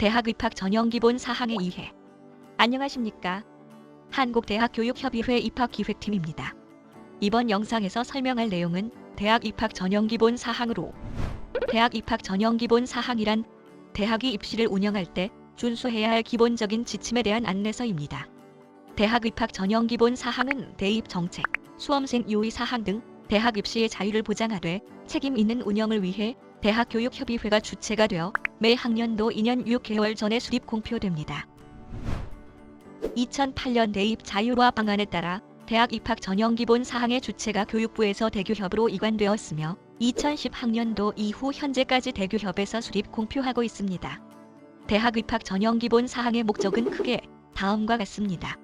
대학 입학 전형 기본 사항에 의해 안녕하십니까? 한국대학교육협의회 입학기획팀입니다. 이번 영상에서 설명할 내용은 대학 입학 전형 기본 사항으로 대학 입학 전형 기본 사항이란 대학이 입시를 운영할 때 준수해야 할 기본적인 지침에 대한 안내서입니다. 대학 입학 전형 기본 사항은 대입 정책, 수험생 요의 사항 등 대학 입시의 자유를 보장하되 책임 있는 운영을 위해 대학교육협의회가 주체가 되어 매 학년도 2년 6개월 전에 수립 공표됩니다. 2008년 대입 자율화 방안에 따라 대학 입학 전형 기본 사항의 주체가 교육부에서 대교협으로 이관되었으며 2010학년도 이후 현재까지 대교협에서 수립 공표하고 있습니다. 대학 입학 전형 기본 사항의 목적은 크게 다음과 같습니다.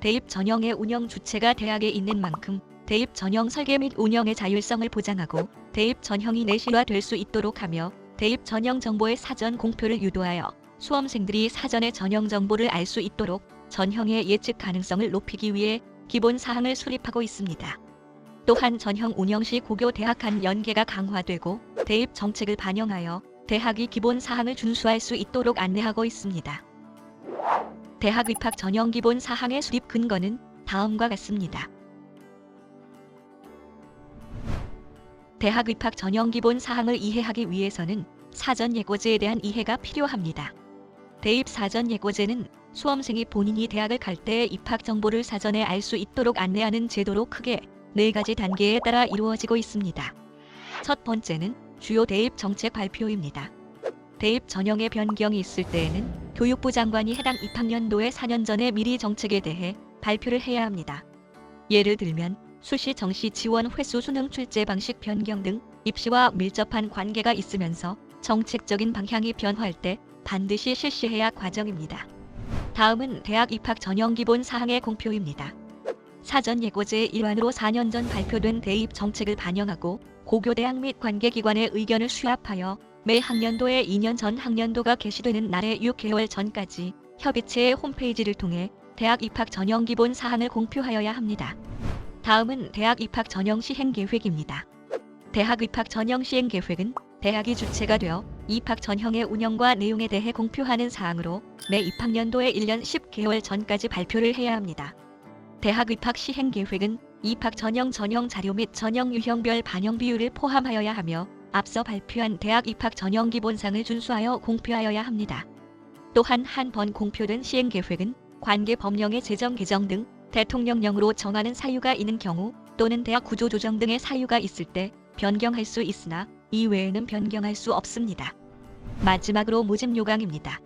대입 전형의 운영 주체가 대학에 있는 만큼 대입 전형 설계 및 운영의 자율성을 보장하고 대입 전형이 내실화될 수 있도록 하며 대입 전형 정보의 사전 공표를 유도하여 수험생들이 사전에 전형 정보를 알 수 있도록 전형의 예측 가능성을 높이기 위해 기본 사항을 수립하고 있습니다. 또한 전형 운영 시 고교 대학 간 연계가 강화되고 대입 정책을 반영하여 대학이 기본 사항을 준수할 수 있도록 안내하고 있습니다. 대학 입학 전형 기본 사항의 수립 근거는 다음과 같습니다. 대학 입학 전형 기본 사항을 이해하기 위해서는 사전 예고제에 대한 이해가 필요합니다. 대입 사전 예고제는 수험생이 본인이 대학을 갈 때의 입학 정보를 사전에 알 수 있도록 안내하는 제도로 크게 네 가지 단계에 따라 이루어지고 있습니다. 첫 번째는 주요 대입 정책 발표입니다. 대입 전형의 변경이 있을 때에는 교육부 장관이 해당 입학년도의 4년 전에 미리 정책에 대해 발표를 해야 합니다. 예를 들면 수시 정시 지원 횟수 수능 출제 방식 변경 등 입시와 밀접한 관계가 있으면서 정책적인 방향이 변화할 때 반드시 실시해야 과정입니다. 다음은 대학 입학 전형 기본 사항의 공표입니다. 사전 예고제의 일환으로 4년 전 발표된 대입 정책을 반영하고 고교대학 및 관계기관의 의견을 수합하여 매 학년도에 2년 전 학년도가 개시되는 날의 6개월 전까지 협의체의 홈페이지를 통해 대학 입학 전형 기본 사항을 공표하여야 합니다. 다음은 대학 입학 전형 시행 계획입니다. 대학 입학 전형 시행 계획은 대학이 주체가 되어 입학 전형의 운영과 내용에 대해 공표하는 사항으로 매 입학년도에 1년 10개월 전까지 발표를 해야 합니다. 대학 입학 시행 계획은 입학 전형 전형 자료 및 전형 유형별 반영 비율을 포함하여야 하며 앞서 발표한 대학 입학 전형 기본상을 준수하여 공표하여야 합니다. 또한 한 번 공표된 시행 계획은 관계 법령의 제정 개정 등 대통령령으로 정하는 사유가 있는 경우 또는 대학 구조 조정 등의 사유가 있을 때 변경할 수 있으나 이외에는 변경할 수 없습니다. 마지막으로 모집 요강입니다.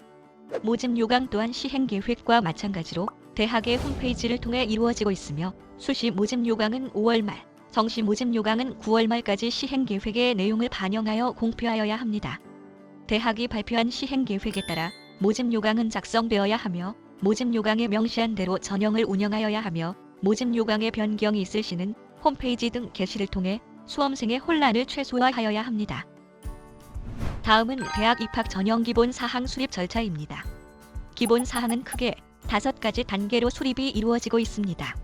모집 요강 또한 시행 계획과 마찬가지로 대학의 홈페이지를 통해 이루어지고 있으며 수시 모집 요강은 5월 말, 정시 모집 요강은 9월 말까지 시행 계획의 내용을 반영하여 공표하여야 합니다. 대학이 발표한 시행 계획에 따라 모집 요강은 작성되어야 하며 모집 요강에 명시한 대로 전형을 운영하여야 하며 모집 요강에 변경이 있을 시는 홈페이지 등 게시를 통해 수험생의 혼란을 최소화하여야 합니다. 다음은 대학 입학 전형 기본 사항 수립 절차입니다. 기본 사항은 크게 다섯 가지 단계로 수립이 이루어지고 있습니다.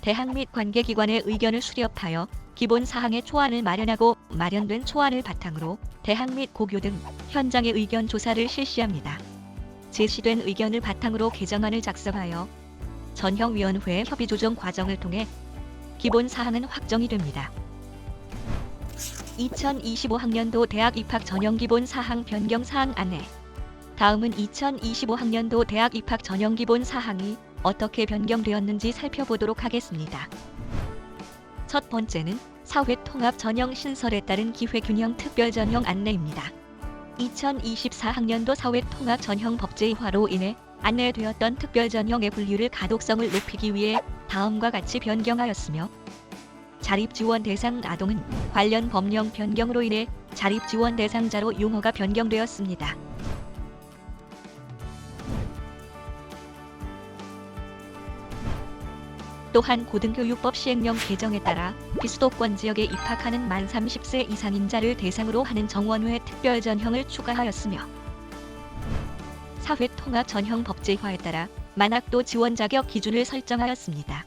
대학 및 관계기관의 의견을 수렴하여 기본 사항의 초안을 마련하고 마련된 초안을 바탕으로 대학 및 고교 등 현장의 의견 조사를 실시합니다. 제시된 의견을 바탕으로 개정안을 작성하여 전형위원회 협의 조정 과정을 통해 기본 사항은 확정이 됩니다. 2025학년도 대학 입학 전형 기본 사항 변경 사항 안내. 다음은 2025학년도 대학 입학 전형 기본 사항이 어떻게 변경되었는지 살펴보도록 하겠습니다. 첫 번째는 사회 통합 전형 신설에 따른 기회 균형 특별 전형 안내입니다. 2024학년도 사회 통합 전형 법제화로 인해 안내되었던 특별 전형의 분류를 가독성을 높이기 위해 다음과 같이 변경하였으며 자립 지원 대상 아동은 관련 법령 변경으로 인해 자립 지원 대상자로 용어가 변경되었습니다. 또한 고등교육법 시행령 개정에 따라 비수도권 지역에 입학하는 만 30세 이상인 자를 대상으로 하는 정원회 특별 전형을 추가하였으며 사회 통합 전형 법제화에 따라 만학도 지원 자격 기준을 설정하였습니다.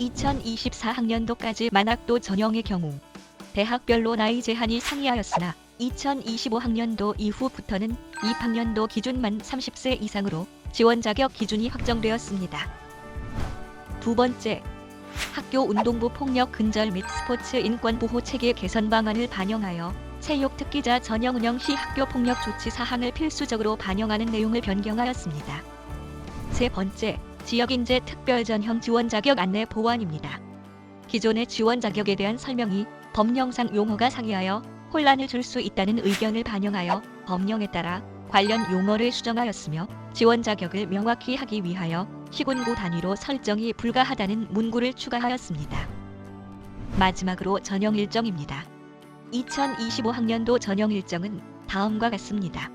2024학년도까지 만학도 전형의 경우 대학별로 나이 제한이 상이하였으나 2025학년도 이후부터는 입학년도 기준 만 30세 이상으로 지원 자격 기준이 확정되었습니다. 두 번째, 학교 운동부 폭력 근절 및 스포츠 인권 보호 체계 개선 방안을 반영하여 체육 특기자 전형 운영 시 학교 폭력 조치 사항을 필수적으로 반영하는 내용을 변경하였습니다. 세 번째, 지역 인재 특별 전형 지원 자격 안내 보완입니다. 기존의 지원 자격에 대한 설명이 법령상 용어가 상이하여 혼란을 줄 수 있다는 의견을 반영하여 법령에 따라 관련 용어를 수정하였으며 지원 자격을 명확히 하기 위하여 시군구 단위로 설정이 불가하다는 문구를 추가하였습니다. 마지막으로 전형 일정입니다. 2025학년도 전형 일정은 다음과 같습니다.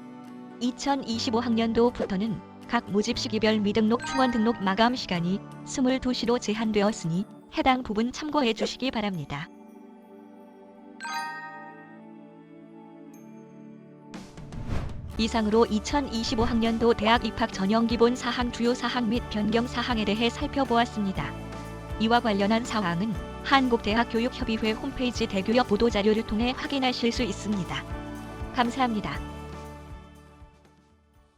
2025학년도부터는 각 모집 시기별 미등록 충원 등록 마감 시간이 22시로 제한되었으니 해당 부분 참고해 주시기 바랍니다. 이상으로 2025학년도 대학 입학 전형 기본 사항 주요 사항 및 변경 사항에 대해 살펴보았습니다. 이와 관련한 사항은 한국대학교육협의회 홈페이지 대교역 보도 자료를 통해 확인하실 수 있습니다. 감사합니다.